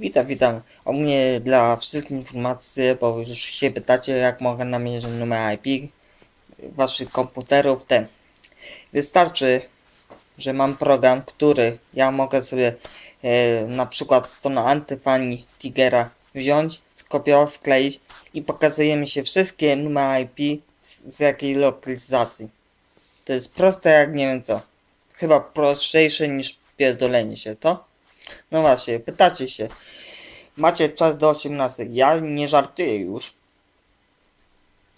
Witam, witam. O mnie dla wszystkich informacji, bo już się pytacie, jak mogę namierzyć numer IP waszych komputerów. Ten. Wystarczy, że mam program, który ja mogę sobie e, na przykład stronę antyfani Tigera wziąć, skopiować, wkleić i pokazuje mi się wszystkie numery IP z, z jakiej lokalizacji. To jest proste jak nie wiem co. Chyba prostsze niż pierdolenie się, to? No właśnie, pytacie się. Macie czas do 18. Ja nie żartuję już.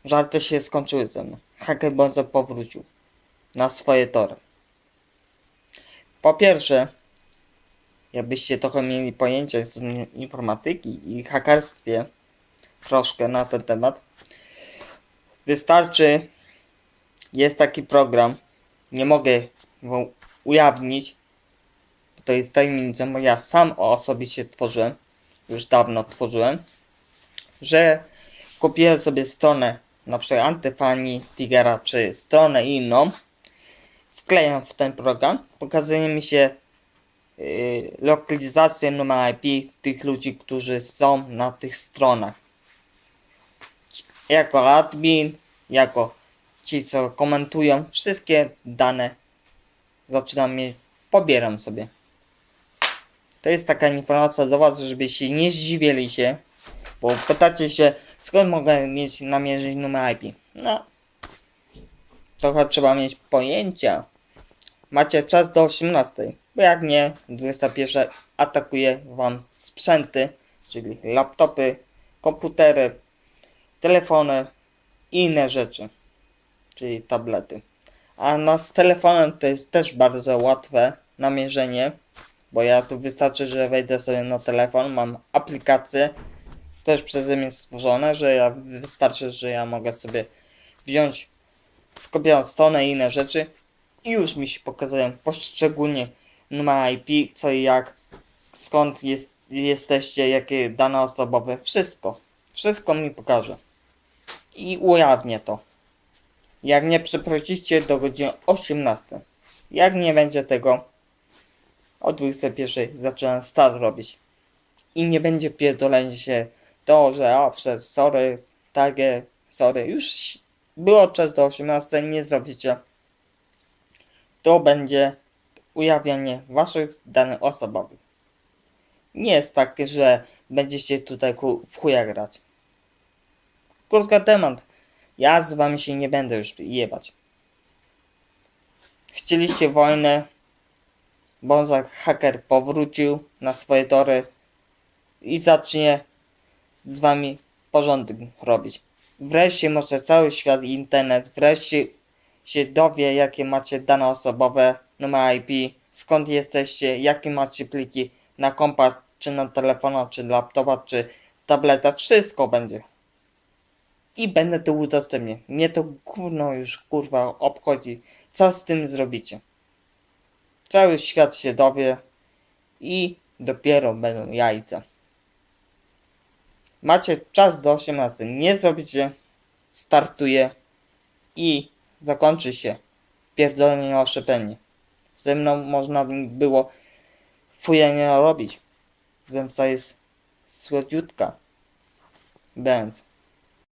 Żarty się skończyły ze mną. Hacker Bonzo powrócił na swoje tory. Po pierwsze, jakbyście trochę mieli pojęcie z informatyki i hakerstwie troszkę na ten temat, wystarczy jest taki program, nie mogę go ujawnić, to jest tajemnica, bo ja sam osobiście tworzyłem, już dawno tworzyłem, że kupiłem sobie stronę, na przykład Antyfani, Tigera, czy stronę inną, wklejam w ten program, pokazuje mi się yy, lokalizację numer IP tych ludzi, którzy są na tych stronach. Jako admin, jako ci, co komentują, wszystkie dane zaczynam mieć, pobieram sobie. To jest taka informacja do Was, żebyście nie zdziwili się, bo pytacie się, skąd mogę mieć namierzyć numer IP. No, trochę trzeba mieć pojęcia. Macie czas do 18, bo jak nie, 21 atakuje Wam sprzęty, czyli laptopy, komputery, telefony i inne rzeczy, czyli tablety. A na z telefonem to jest też bardzo łatwe namierzenie, bo ja tu wystarczy, że wejdę sobie na telefon, mam aplikację też przeze mnie stworzone, że ja wystarczy, że ja mogę sobie wziąć, skopiować stronę i inne rzeczy i już mi się pokazują poszczególnie numer IP, co i jak, skąd jest, jesteście, jakie dane osobowe, wszystko. Wszystko mi pokaże. I ujawnię to. Jak nie przeprosicie do godziny 18. Jak nie będzie tego, o 21 zaczynam start robić. I nie będzie pierdolenie się to, że o, przez sorry, takie, sorry, już było czas do 18, nie zrobicie. To będzie ujawnianie waszych danych osobowych. Nie jest tak, że będziecie tutaj w chuja grać. Krótki temat. Ja z wami się nie będę już jebać. Chcieliście wojnę, Bonzak haker powrócił na swoje tory i zacznie z wami porządek robić. Wreszcie może cały świat internet wreszcie się dowie jakie macie dane osobowe, numer IP, skąd jesteście, jakie macie pliki na kompa, czy na telefona, czy laptopa, czy tableta, wszystko będzie. I będę to udostępniał. Mnie to gówno już kurwa obchodzi. Co z tym zrobicie? Cały świat się dowie i dopiero będą jajca. Macie czas do 18. Nie zrobicie, startuje i zakończy się pierdolenie oszczepenie. Ze mną można by było fujenie robić. Zemsta jest słodziutka. Bęc.